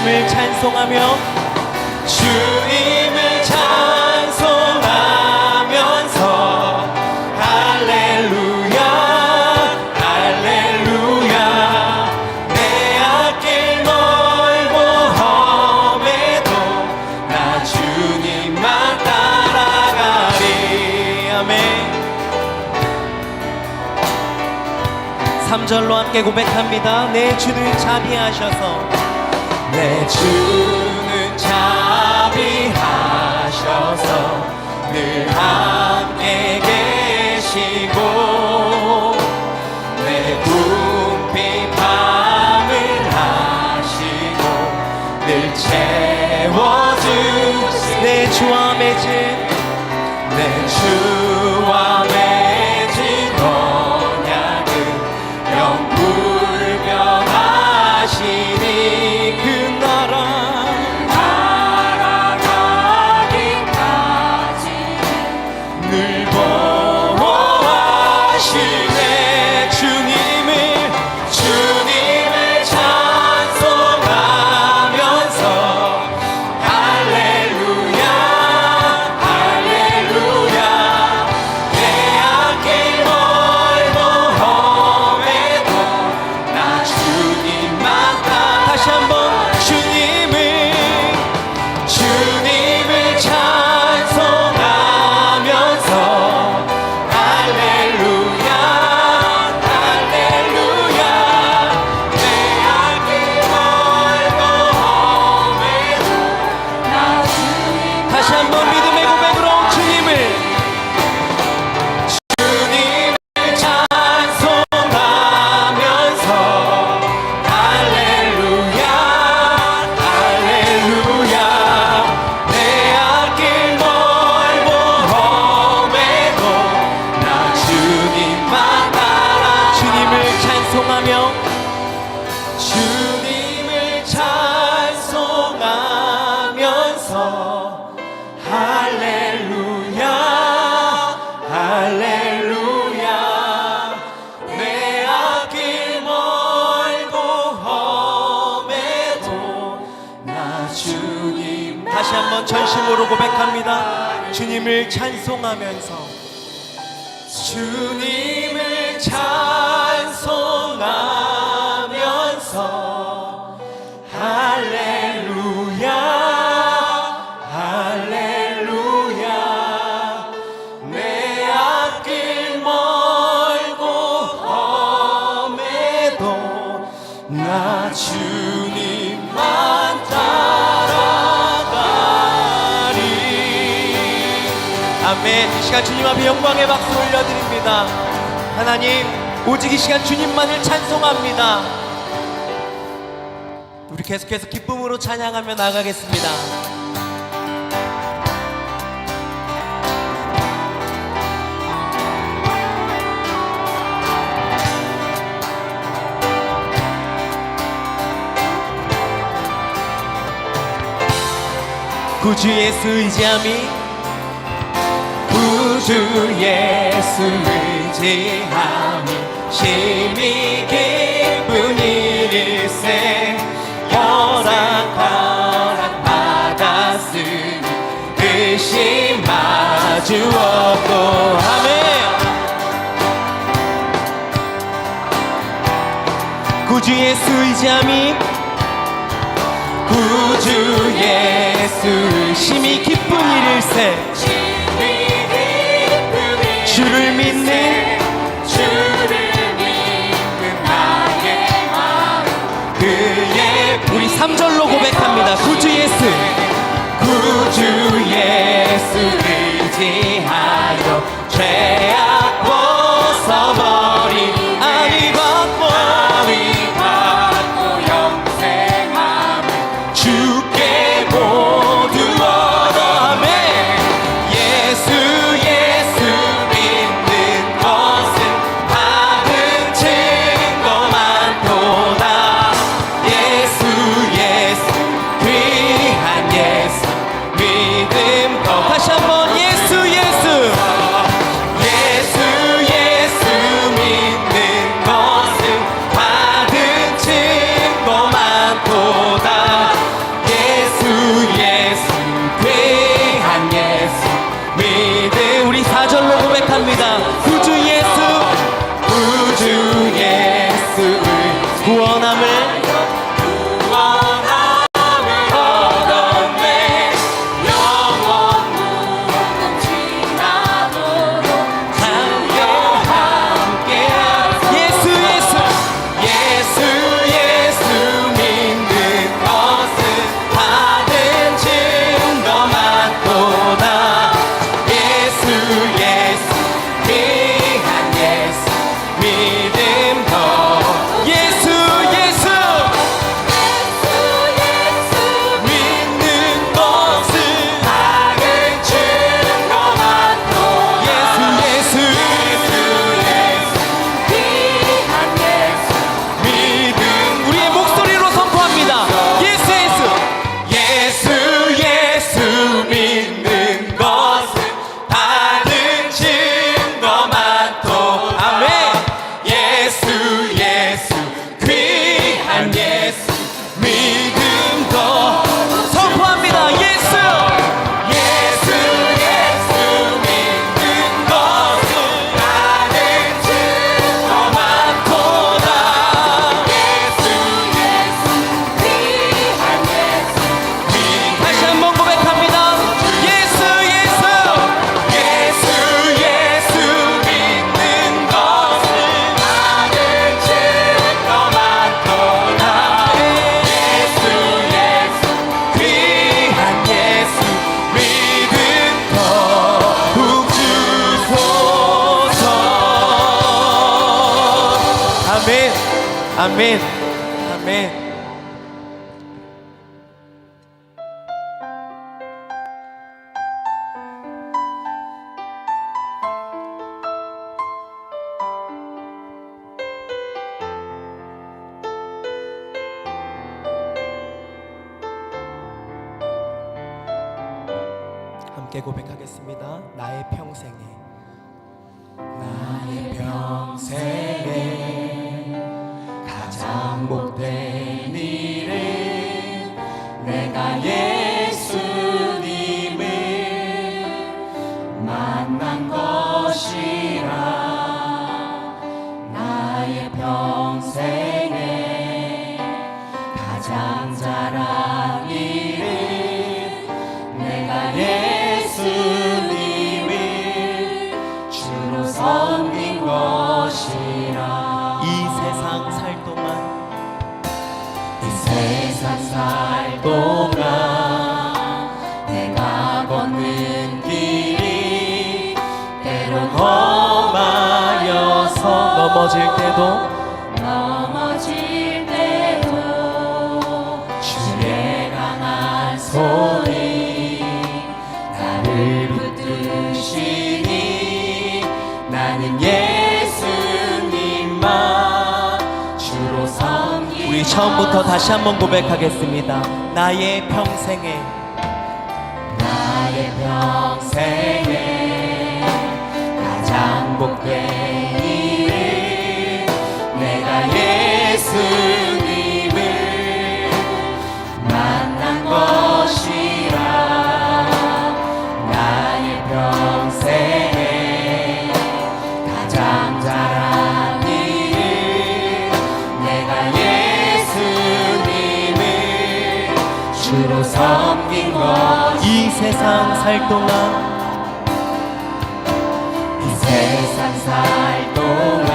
주님을 찬송하며 주님을 찬송하면서 할렐루야 할렐루야. 내 앞길 멀고 험해도 나 주님만 따라가리. 아멘. 3절로 함께 고백합니다. 내 주는 자비하셔서 내 주는 자비하셔서 늘 함께 계시고 내 궁핍함을 하시고 늘 채워주시 내 주와 맺은 내 주 한번 전심으로 고백합니다. 주님을 찬송하면서. 주님을 찬 아멘. 이 시간 주님 앞에 영광의 박수 올려드립니다. 하나님 오직 이 시간 주님만을 찬송합니다. 우리 계속해서 기쁨으로 찬양하며 나가겠습니다. 구주 예수 의지함이 구주 예수 의지함이 심히 기쁜 일일세. 허락허락 받았으니 의심 마주 없고. 아멘. 구주 예수 의지함이 구주 예수 심히 기쁜 일일세 3절로 고백합니다. 구주 예수 아멘. 아멘. 함께 고백하겠습니다. 나의 평생에 나의 평생에 听过。 넘어질 때도 넘어질 때도 주의 강한 손이 나를 붙드시니 나는 예수님만 주로 섬기 우리 처음부터 다시 한번 고백하겠습니다. 나의 평생에. 나의 평생에 가장 복된 주로 섬긴 것이 세상 살 동안 이 세상 살 동안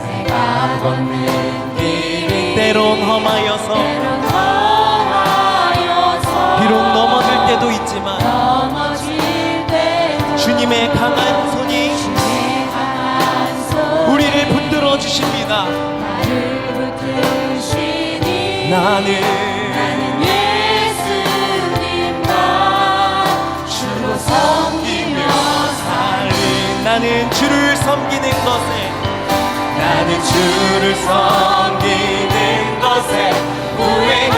내가 걷는 길이 때론 험하여서 때론 험하여서 비록 넘어질 때도 있지만 넘어질 때도 주님의 강한 손이 주님의 강한 손 우리를 붙들어 주십니다. 나는 섬기며 사는 나는 주를 섬기는 것에 나는 주를 섬기는 것에 우행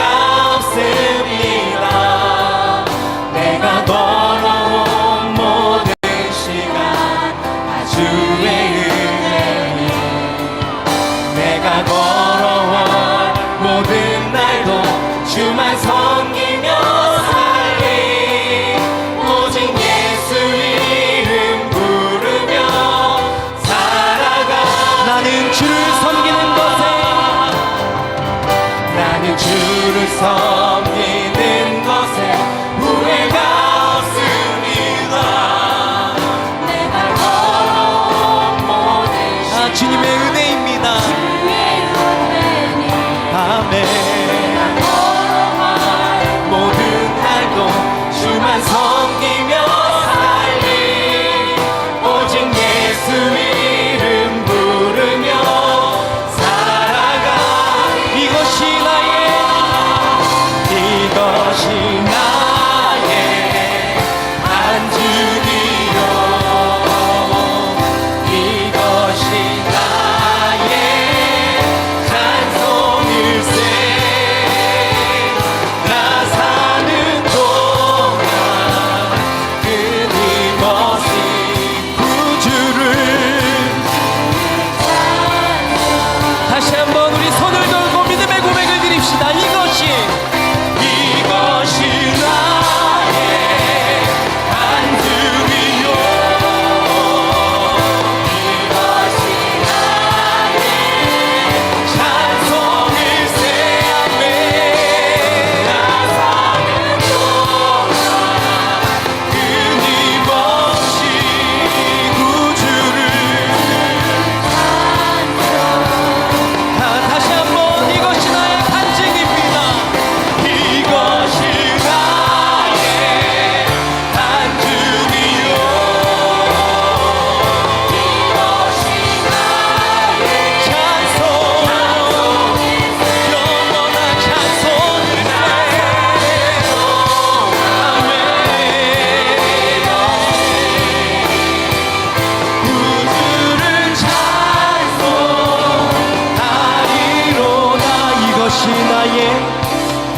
나의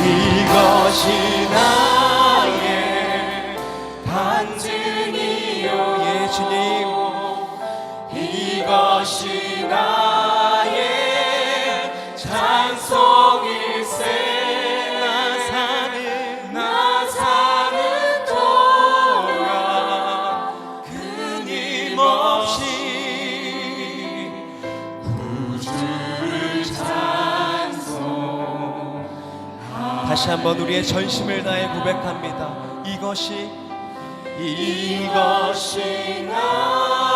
이것이 나의 반증이요 예 주님. 이것이 나의 찬송일세의 나사 는 돌아 끊임없이 다시 한번 우리의 전심을 다해 고백합니다. 이것이 이것이 나